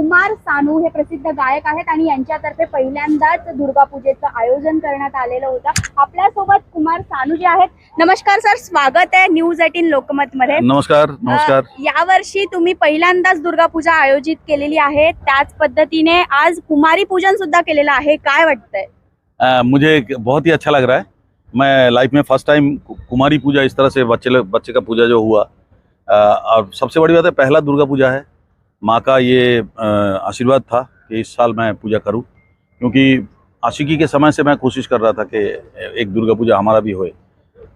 कुमार सानू हे प्रसिद्ध गायक आहेत आणि यांच्यातर्फे पहिल्यांदाच दुर्गा पूजेचं आयोजन करण्यात आलेलं होतं. आपल्यासोबत कुमार सानू जे आहेत. नमस्कार सर. स्वागत आहे न्यूज एटीन लोकमत मध्ये नमस्कार नमस्कार. यावर्षी तुम्ही पहिल्यांदाच दुर्गा पूजा आयोजित केलेली आहे. त्याच पद्धतीने आज कुमारी पूजन सुद्धा केलेलं आहे. काय वाटतंय? मुझे बहुत ही अच्छा लग रहा है. मैं लाइफ में फर्स्ट टाइम कुमारी पूजा इस तरह से बच्चे बच्चे का पूजा जो हुआ अ, और सबसे बड़ी बात है पहला दुर्गा पूजा है। माँ का ये आशीर्वाद था कि इस साल मैं पूजा करूँ क्योंकि आशिकी के समय से मैं कोशिश कर रहा था कि एक दुर्गा पूजा हमारा भी होए।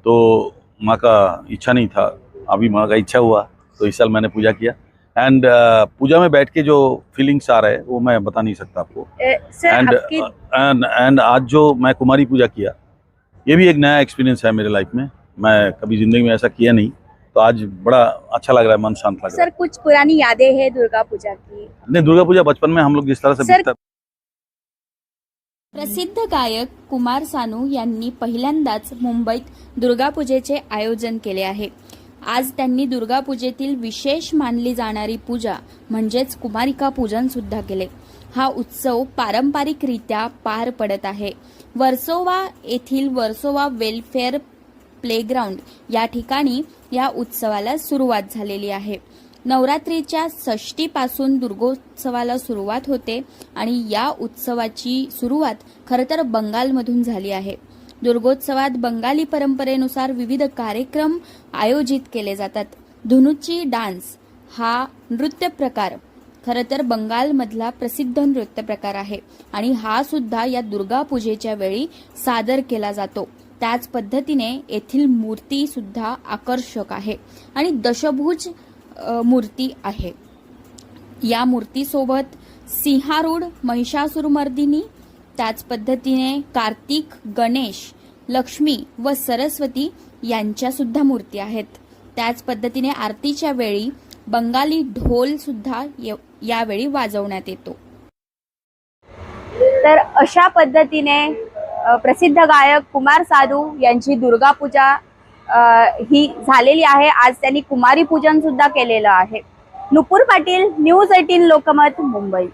तो माँ का इच्छा नहीं था अभी माँ का इच्छा हुआ तो इस साल मैंने पूजा किया। एंड uh, पूजा में बैठ के जो फीलिंग्स आ रहे हैं वो मैं बता नहीं सकता आपको। एंड एंड एंड आज जो मैं कुमारी पूजा किया ये भी एक नया एक्सपीरियंस है मेरे लाइफ में। मैं कभी ज़िंदगी में ऐसा किया नहीं। तो आज बड़ा अच्छा लग रहा है मन शांत लग रहा सर कुछ पुरानी यादें हैं दुर्गा पूजा की? है नहीं दुर्गा पूजा बचपन में हम लोग जिस तरह से सर- प्रसिद्ध गायक कुमार सानू यांनी पहिल्यांदाच मुंबईत दुर्गापूजेचे आयोजन केले आहे. आज त्यांनी दुर्गापूजेतील विशेष मानली जाणारी पूजा म्हणजेच कुमारिका पूजन सुद्धा केले. हा उत्सव पारंपरिकरित्या पार पडत आहे. वर्सोवा येथील वर्सोवा वेलफेअर प्लेग्राऊंड या ठिकाणी या उत्सवाला सुरुवात झालेली आहे. नवरात्रीच्या षष्टीपासून दुर्गोत्सवाला सुरुवात होते आणि या उत्सवाची सुरुवात खरं तर बंगालमधून झाली आहे. दुर्गोत्सवात बंगाली परंपरेनुसार विविध कार्यक्रम आयोजित केले जातात. धुनुची डान्स हा नृत्य प्रकार खरं तर बंगालमधला प्रसिद्ध नृत्य प्रकार आहे आणि हा सुद्धा या दुर्गा पूजेच्या वेळी सादर केला जातो. त्याच पद्धतीने येथील मूर्ती सुद्धा आकर्षक आहे आणि दशभुज मूर्ती आहे. या मूर्तीसोबत सिंहारूढ महिषासुरमर्दिनी त्याच पद्धतीने कार्तिक गणेश लक्ष्मी व सरस्वती यांच्या सुद्धा मूर्ती आहेत. त्याच पद्धतीने आरतीच्या वेळी बंगाली ढोल सुद्धा यावेळी वाजवण्यात येतो. तर अशा पद्धतीने प्रसिद्ध गायक कुमार साधू यांची दुर्गा पूजा ही झालेली आहे. आज त्यांनी कुमारी पूजन सुद्धा केलेलं आहे. Nupur Patil news eighteen Lokmat Mumbai.